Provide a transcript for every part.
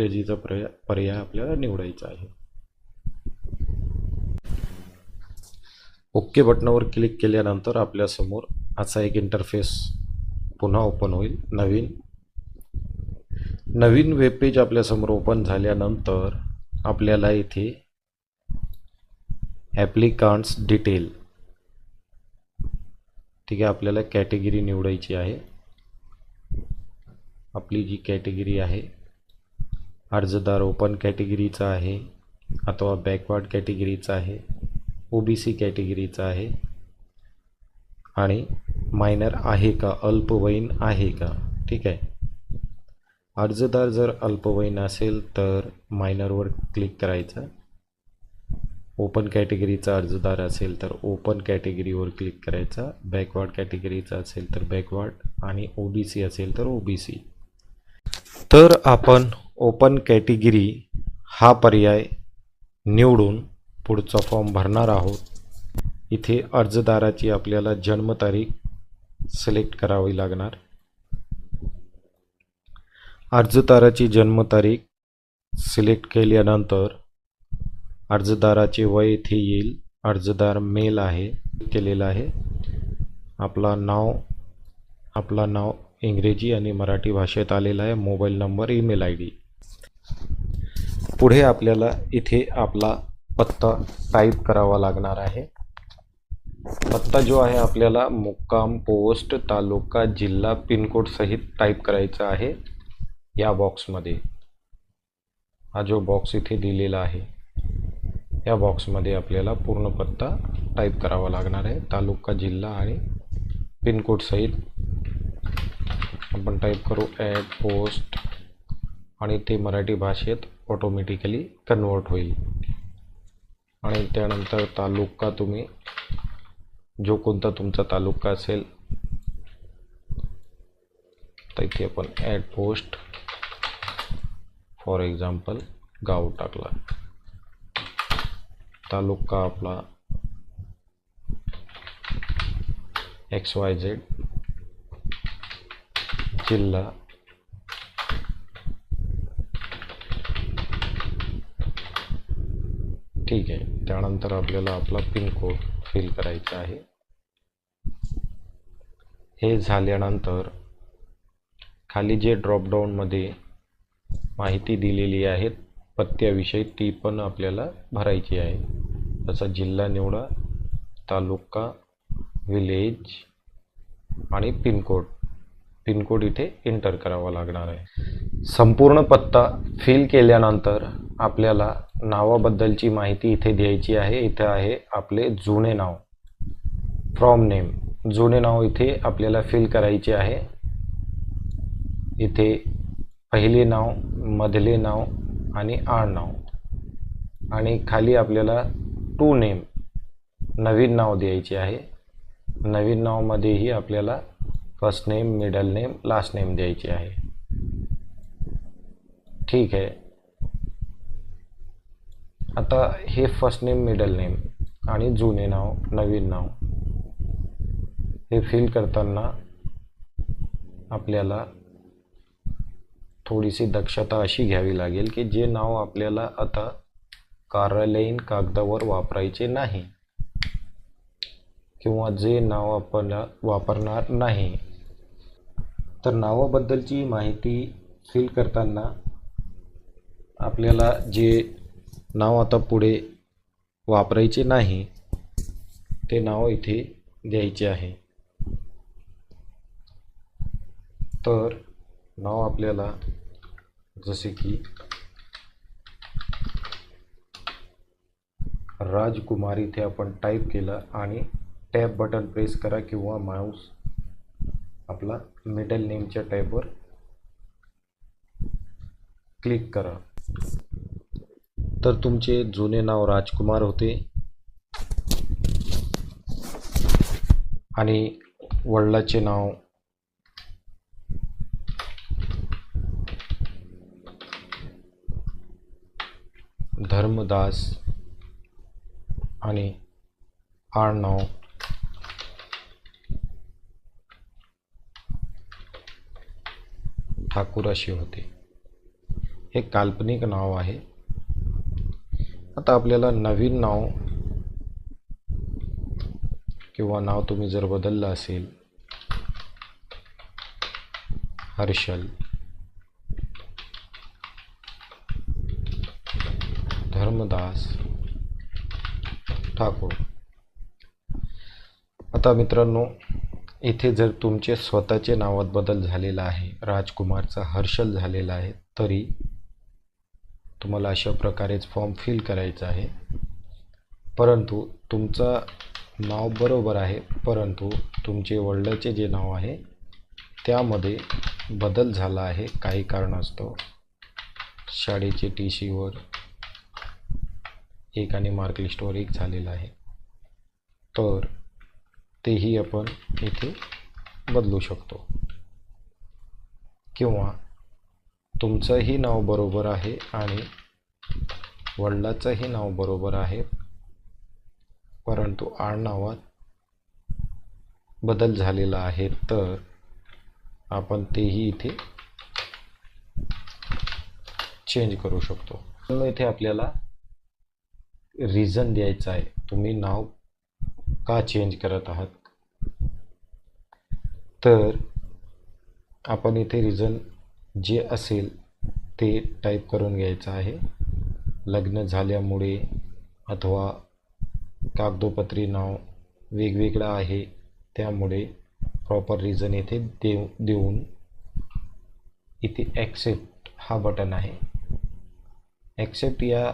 इंग्रजीचा पर्याय पर्याय आपल्याला निवडायचा आहे. ओके बटनावर क्लिक केल्यानंतर आपल्यासमोर असा एक इंटरफेस पुन्हा ओपन होईल. नवीन. नवीन वेबपेज आपल्यासमोर ओपन झाल्यानंतर आपल्याला इथे ॲप्लिकांट्स डिटेल ठीक आहे आपल्याला कॅटेगरी निवडायची आहे. आपली जी कॅटेगरी आहे अर्जदार ओपन कॅटेगरीचा आहे अथवा बॅकवर्ड कॅटेगरीचा आहे ओ बी सी कॅटेगरीचा आहे आणि मायनर आहे का अल्पवयीन आहे का? ठीक आहे. अर्जदार जर अल्पवयीन असेल तर मायनरवर क्लिक करायचं. ओपन कॅटेगरीचा अर्जदार असेल तर ओपन कॅटेगरीवर क्लिक करायचा. बॅकवर्ड कॅटेगरीचा असेल तर बॅकवर्ड आणि ओ बी सी असेल तर ओ बी सी तर आपण ओपन कॅटेगरी हा पर्याय निवडून पुढचा फॉर्म भरणार आहोत. इथे अर्जदाराची आपल्याला जन्मतारीख सिलेक्ट करावी लागणार. अर्जदाराची जन्मतारीख सिलेक्ट केल्यानंतर अर्जदाराचे वय इथे येईल. अर्जदार मेल आहे केलेला आहे. आपला नाव आपला नाव इंग्रजी आणि मराठी भाषेत आलेला आहे. Mobile number email I D. पुढे आपल्याला इथे आपला पत्ता टाईप करावा लागणार आहे. पत्ता जो आहे आपल्याला मुक्काम पोस्ट तालुका जिल्हा पिनकोड सहित टाईप करायचा आहे. या बॉक्समध्ये हा जो बॉक्स इथे दिलेला आहे या बॉक्समध्ये आपल्याला पूर्ण पत्ता टाईप करावा लागणार आहे. तालुका जिल्हा आणि पिनकोड सहित आपण टाईप करू ॲड पोस्ट आणि ते मराठी भाषेत ऑटोमॅटिकली कन्वर्ट होईल. आणि त्यानंतर तालुका तुम्ही जो कोणता तुमचा तालुका असेल तर इथे आपण ॲड पोस्ट फॉर एक्झाम्पल गाव टाकला. तालुका आपला एक्स वाय झेड जिल्हा ठीक आहे. त्यानंतर आपल्याला आपला पिनकोड फिल करायचा आहे. हे झाल्यानंतर खाली जे ड्रॉपडाऊनमध्ये माहिती दिलेली आहे पत्त्याविषयी ती पण आपल्याला भरायची आहे. तसा जिल्हा निवडा तालुका विलेज आणि पिनकोड पिनकोड इथे एंटर करावा लागणार आहे. संपूर्ण पत्ता फिल केल्यानंतर आपल्याला नावाबद्दलची माहिती इथे द्यायची आहे. इथे आहे आपले जुने नाव. फ्रॉम नेम जुने नाव इथे आपल्याला फिल करायचे आहे. इथे पहिले नाव मधले नाव आणि आड नाव. आणि खाली आपल्याला टू नेम नवीन नाव द्यायचे आहे. नवीन नावमध्येही आपल्याला first name middle name last name द्यायचे आहे. ठीक आहे. आता हे फर्स्ट नेम मिडल नेम आणि जुने नाव नवीन नाव हे फिल करताना आपल्याला थोडीशी दक्षता अशी घ्यावी लागेल की जे नाव आपल्याला आता कार्यालयीन कागदावर वापरायचे नाही किंवा जे नाव आपण वापरणार नाही. तर नावाबद्दलची माहिती फिल करताना आपल्याला जे नाव आता पुढे वापरायचे नाही. ते नाव इथे द्यायचे आहे. तर नाव आपल्याला जसे की राजकुमार इथे आपण टाईप केलं आणि टॅब बटन प्रेस करा किंवा माऊस आपला मिडल नेमच्या टॅबवर क्लिक करा. तर तुमचे जुने नाव राजकुमार होते. आणि वडिलाचे नाव धर्मदास आणि आडनाव ठाकूर असे होते. हे काल्पनिक नाव आहे. आता आपल्याला नवीन नाव किंवा नाव तुम्ही जर बदललं असेल हर्षल. धर्मदास ठाकूर. आता मित्रांनो इथे जर तुमचे स्वतःचे नावात बदल झालेला आहे राजकुमारचा हर्षल झालेला आहे तरी तुम्हाला अशा प्रकारेच फॉर्म फिल करायचा आहे. परंतु तुमचं नाव बरोबर आहे परंतु तुमचे वडिलाचे जे नाव आहे त्यामध्ये बदल झाला आहे काही कारणास्तव. शाळेचे टी सीवर एक आणि मार्कलिस्टवर एक झालेला आहे. तर तेही आपण इथे बदलू शकतो. किंवा तुमचंही नाव बरोबर आहे आणि वडिलाचंही नाव बरोबर आहे. परंतु आडनावात बदल झालेला आहे तर आपण तेही इथे चेंज करू शकतो. मग इथे आपल्याला रिझन द्यायचं आहे. तुम्ही नाव का चेंज करत आहात? तर आपण इथे रिझन जे असेल ते टाईप करून घ्यायचं आहे. लग्न झाल्यामुळे अथवा कागदोपत्री नाव वेगवेगळं आहे त्यामुळे प्रॉपर रिझन येथे देऊ देऊन इथे ॲक्सेप्ट हा बटन आहे. ॲक्सेप्ट या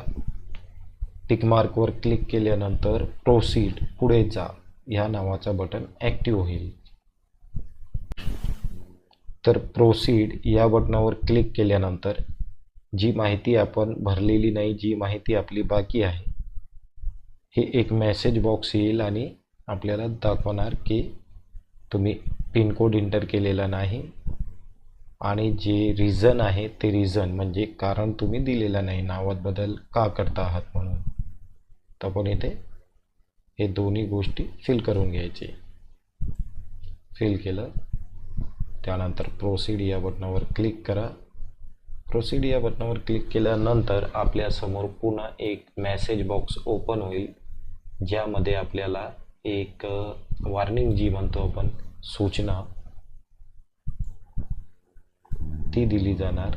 टिकमार्कवर क्लिक केल्यानंतर प्रोसीड पुढे जा. ह्या नावाचा बटन ॲक्टिव्ह होईल. तर प्रोसीड या बटनावर क्लिक केल्यानंतर जी माहिती आपण भरलेली नाही जी माहिती आपली बाकी आहे हे एक मेसेज बॉक्स येईल आणि आपल्याला दाखवणार की तुम्ही पिनकोड इंटर केलेला नाही आणि जे रिझन आहे ते रिझन म्हणजे कारण तुम्ही दिलेलं नाही नावात बदल का करता आहात म्हणून. तर आपण इथे हे दोन्ही गोष्टी फिल करून घ्यायचे. फिल केलं. त्यानंतर प्रोसीड या बटनावर क्लिक करा. प्रोसीड या बटनावर क्लिक केल्यानंतर आपल्यासमोर पुन्हा एक मेसेज बॉक्स ओपन होईल ज्यामध्ये आपल्याला एक वॉर्निंग जी म्हणतो आपण सूचना ती दिली जाणार.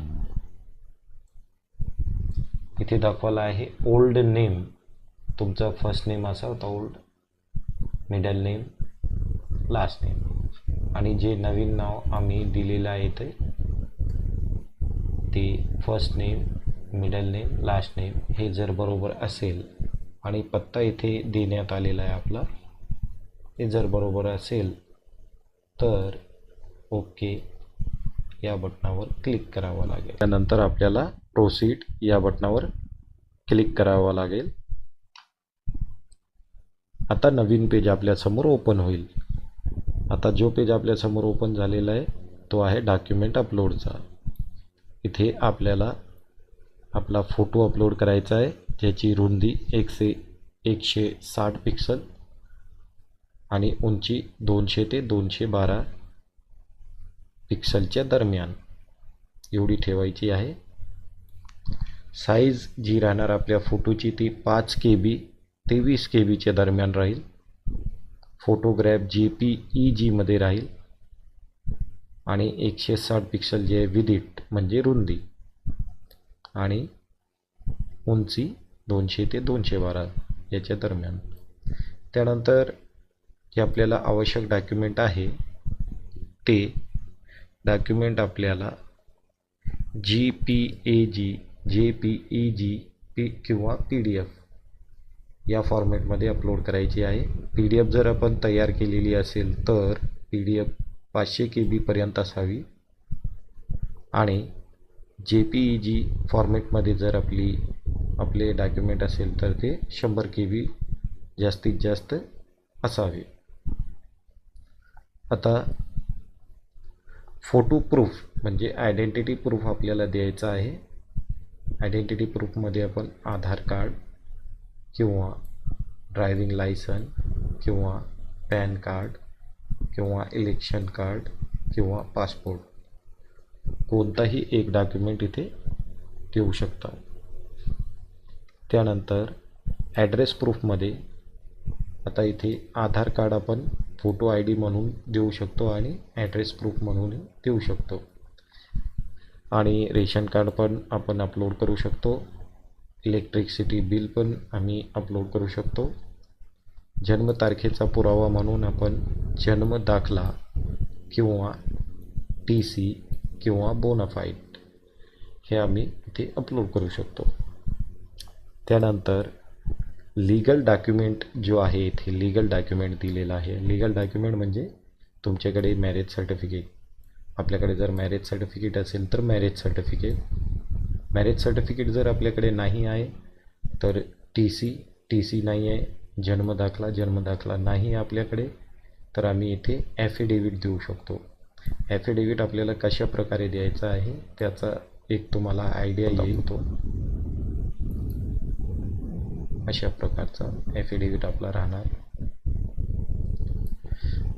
इथे दाखवायला आहे ओल्ड नेम तुमचा फर्स्ट नेम असा होता old middle name last name आणि जे नवीन नाव आम्ही दिलेलं आहे ते ते first name middle name last name हे जर बरोबर असेल आणि पत्ता इथे देण्यात आलेला आहे आपला ते जर बरोबर असेल तर ओके या बटनावर क्लिक करावं लागेल. त्यानंतर आपल्याला प्रोसीड या बटनावर क्लिक करावं लागेल. आता नवीन पेज आपल्यासमोर ओपन होईल. आता जो पेज आपल्यासमोर ओपन झालेला आहे तो आहे डॉक्युमेंट अपलोडचा इथे आपल्याला आपला फोटो अपलोड करायचा आहे ज्याची रुंदी एकशे एकशे साठ पिक्सल आणि उंची दोनशे ते दोनशे बारा पिक्सलच्या दरम्यान. एवढी ठेवायची आहे. साईज जी राहणार आपल्या फोटोची ती पाच के बी ते वीस के बीच्या दरम्यान राहील. फोटोग्रॅफ जे पी ई जीमध्ये राहील आणि एकशे साठ पिक्सल जे विदिट म्हणजे रुंदी आणि उंची दोनशे ते दोनशे बारा याच्या दरम्यान. त्यानंतर जे आपल्याला आवश्यक डॉक्युमेंट आहे ते डॉक्युमेंट आपल्याला जी P A G J P E G P किंवा पी डी एफ या फॉर्मॅटमध्ये अपलोड करायची आहे. पी डी एफ जर आपण तयार केलेली असेल तर पी डी एफ पाचशे के बीपर्यंत असावी. आणि जे पी ई जी फॉर्मॅटमध्ये जर आपली आपले डॉक्युमेंट असेल तर ते शंभर के बी जास्तीत जास्त असावे. आता फोटो प्रूफ म्हणजे आयडेंटिटी प्रूफ आपल्याला द्यायचं आहे. आयडेंटिटी प्रूफमध्ये आपण आधार कार्ड किंवा ड्रायविंग लायसन किंवा पॅन कार्ड किंवा इलेक्शन कार्ड किंवा पासपोर्ट. कोणताही एक डॉक्युमेंट इथे देऊ शकता. त्यानंतर ॲड्रेस प्रूफमध्ये आता इथे आधार कार्ड आपण फोटो आय डी म्हणून देऊ शकतो आणि ॲड्रेस प्रूफ म्हणून देऊ शकतो. आणि रेशन कार्ड पण आपण अपलोड करू शकतो. इलेक्ट्रिसिटी बिल पण आम्ही अपलोड करू शकतो. जन्मतारखेचा पुरावा म्हणून आपण जन्म दाखला किंवा टी सी किंवा बोनाफाईट हे आम्ही इथे अपलोड करू शकतो. त्यानंतर लीगल डॉक्युमेंट जो आहे इथे लीगल डॉक्युमेंट दिलेला आहे. लीगल डॉक्युमेंट म्हणजे तुमच्याकडे मॅरेज सर्टिफिकेट आपल्याकडे जर मॅरेज सर्टिफिकेट असेल तर मॅरेज सर्टिफिकेट मॅरेज सर्टिफिकेट जर आपल्याकडे नाही आहे तर टी सी टी सी नाही आहे. जन्मदाखला जन्मदाखला नाही आपल्याकडे तर आम्ही इथे ॲफिडेविट देऊ शकतो. ॲफिडेविट आपल्याला कशा प्रकारे द्यायचा आहे त्याचा एक तुम्हाला आयडिया येईल तो अशा प्रकारचा ॲफिडेविट आपला राहणार.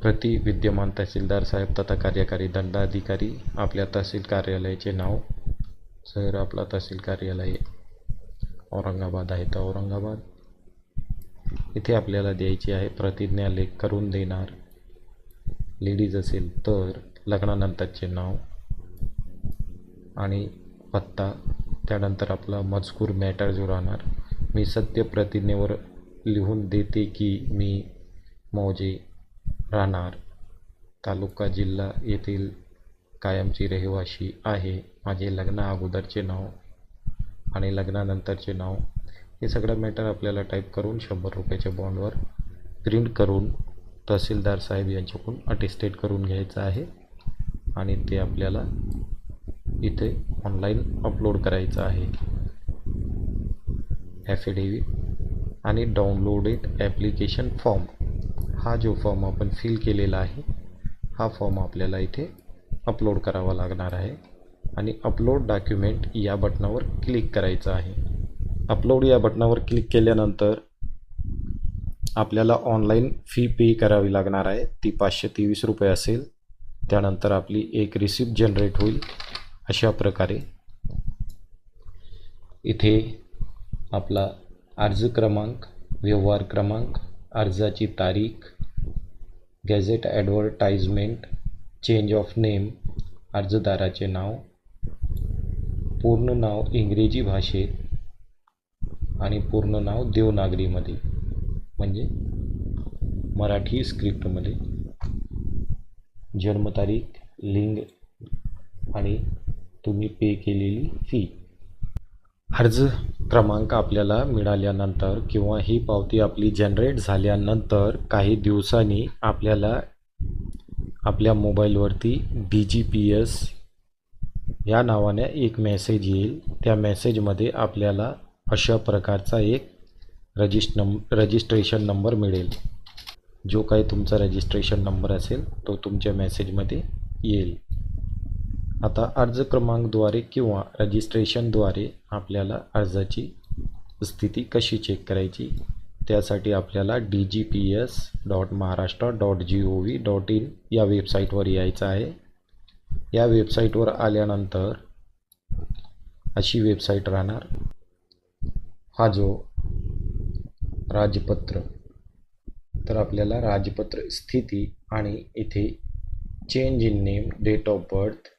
प्रति विद्यमान तहसीलदार साहेब तथा कार्यकारी दंडाधिकारी आपल्या तहसील कार्यालयाचे नाव सर आपला तहसील कार्यालय औरंगाबाद आहे तर औरंगाबाद. इथे आपल्याला द्यायची आहे. प्रतिज्ञा लेख करून देणार. लेडीज असेल तर लग्नानंतरचे नाव आणि पत्ता. त्यानंतर आपला मजकूर मॅटर जो राहणार. मी सत्य प्रतिज्ञेवर लिहून देते की मी मौजे राहणार. तालुका जिल्हा येथील कायमची रहिवाशी आहे. माझे लग्ना अगोदरचे नाव आणि लग्नानंतरचे नाव हे सगळं मॅटर आपल्याला टाईप करून शंभर रुपयाच्या बॉन्डवर प्रिंट करून तहसीलदार साहेब यांच्याकडून अटेस्टेड करून घ्यायचं आहे. आणि ते आपल्याला इथे ऑनलाईन अपलोड करायचं आहे. ॲफिडेविट आणि डाउनलोडेड ॲप्लिकेशन फॉर्म हा जो फॉर्म आपण फिल केलेला आहे हा फॉर्म आपल्याला इथे अपलोड करावा लागणार आहे. आणि अपलोड डॉक्युमेंट या बटनावर क्लिक करायचं आहे. अपलोड या बटनावर क्लिक केल्यानंतर आपल्याला ऑनलाईन फी पे करावी लागणार आहे. ती पाचशे तेवीस रुपये असेल. त्यानंतर आपली एक रिसिप्ट जनरेट होईल. अशा प्रकारे इथे आपला अर्ज क्रमांक व्यवहार क्रमांक अर्जाची तारीख gazette advertisement change of name अर्जदाराचे नाव पूर्ण नाव इंग्रजी भाषेत आणि पूर्ण नाव देवनागरीमध्ये. म्हणजे मराठी स्क्रिप्टमध्ये. जन्मतारीख लिंग आणि तुम्ही पे केलेली फी अर्ज क्रमांक आपल्याला मिळाल्यानंतर किंवा ही पावती आपली जनरेट झाल्यानंतर काही दिवसांनी आपल्याला आपल्या मोबाईलवरती डी जी पी एस या नावाने एक मेसेज येईल. त्या मेसेजमध्ये आपल्याला अशा प्रकारचा एक रजिस्ट नंब रजिस्ट्रेशन नंबर मिळेल. जो काही तुमचा रजिस्ट्रेशन नंबर असेल तो तुमच्या मेसेजमध्ये येईल. आता अर्ज क्रमांकद्वारे किंवा रजिस्ट्रेशनद्वारे आपल्याला अर्जाची स्थिती कशी चेक करायची त्यासाठी आपल्याला D G P S dot Maharashtra dot G O V dot in या वेबसाईटवर यायचं आहे. या वेबसाईटवर आल्यानंतर अशी वेबसाईट राहणार. हा जो राजपत्र तर आपल्याला राजपत्र स्थिती आणि इथे change in name date of birth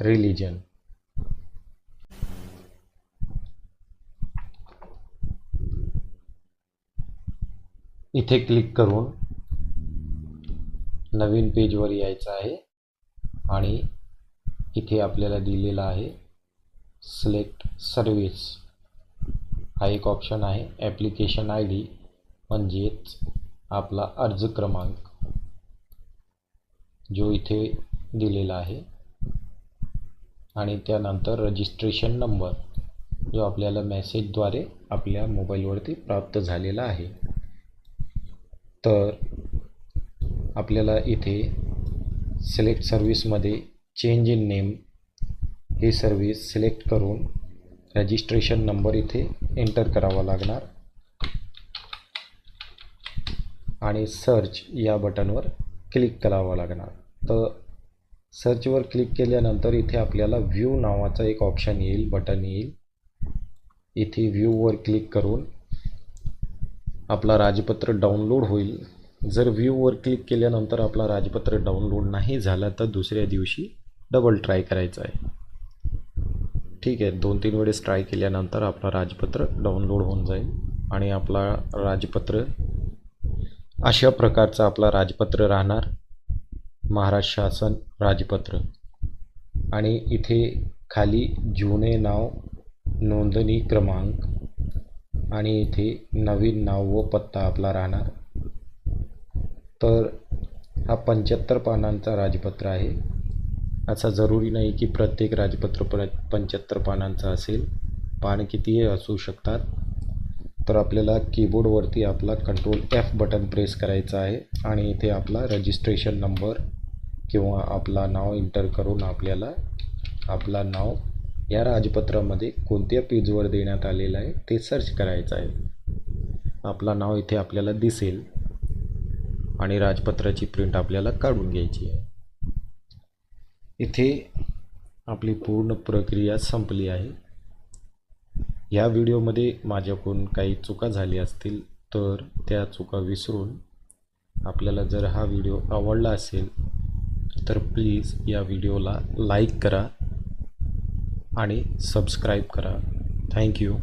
religion इथे क्लिक करून नवीन पेजवर यायचं आहे आणि इथे आपल्याला दिलेला आहे सिलेक्ट सर्विस हा एक ऑप्शन आहे. ॲप्लिकेशन आय डी म्हणजेच आपला अर्ज क्रमांक जो इथे दिलेला आहे. आणि त्यानंतर रजिस्ट्रेशन नंबर जो आपल्याला मेसेजद्वारे आपल्या मोबाईलवरती प्राप्त झालेला आहे. तर आपल्याला इथे सिलेक्ट सर्विसमध्ये चेंज इन नेम ही सर्विस सिलेक्ट करून रजिस्ट्रेशन नंबर इथे एंटर करावा लागणार. आणि सर्च या बटनवर क्लिक करावा लागणार. तर सर्चवर क्लिक केल्यानंतर इथे आपल्याला व्ह्यू नावाचं एक ऑप्शन येईल बटन येईल. इथे व्ह्यूवर क्लिक करून आपला राजपत्र डाउनलोड होईल. जर व्ह्यूवर क्लिक केल्यानंतर आपला राजपत्र डाउनलोड नाही झाला तर दुसऱ्या दिवशी डबल ट्राय करायचं आहे. ठीक आहे दोन तीन वेळेस ट्राय केल्यानंतर आपला राजपत्र डाउनलोड होऊन जाईल आणि आपला राजपत्र अशा प्रकारचं आपला राजपत्र राहणार. महाराष्ट्र शासन राजपत्र. आणि इथे खाली जुने नाव नोंदणी क्रमांक आणि इथे नवीन नाव व पत्ता आपला राहणार. तर हा पंच्याहत्तर पानांचा राजपत्र आहे. असा जरुरी नाही की प्रत्येक राजपत्र प पंच्याहत्तर पानांचा असेल. पान कितीही असू शकतात तर आपल्याला कीबोर्डवरती आपला कंट्रोल एफ बटन प्रेस करायचा आहे आणि इथे आपला रजिस्ट्रेशन नंबर किंवा आपला नाव इंटर करून आपल्याला आपला नाव या राजपत्रामध्ये कोणत्या पेजवर देण्यात आलेलं आहे ते सर्च करायचं आहे. आपला नाव इथे आपल्याला दिसेल आणि राजपत्राची प्रिंट आपल्याला काढून घ्यायची आहे. इथे आपली पूर्ण प्रक्रिया संपली आहे. या व्हिडिओमध्ये माझ्याकडून काही चुका झाली असतील तर त्या चुका विसरून आपल्याला जर हा व्हिडिओ आवडला असेल तर प्लीज या व्हिडिओला लाईक करा आणि सबस्क्राईब करा. थँक्यू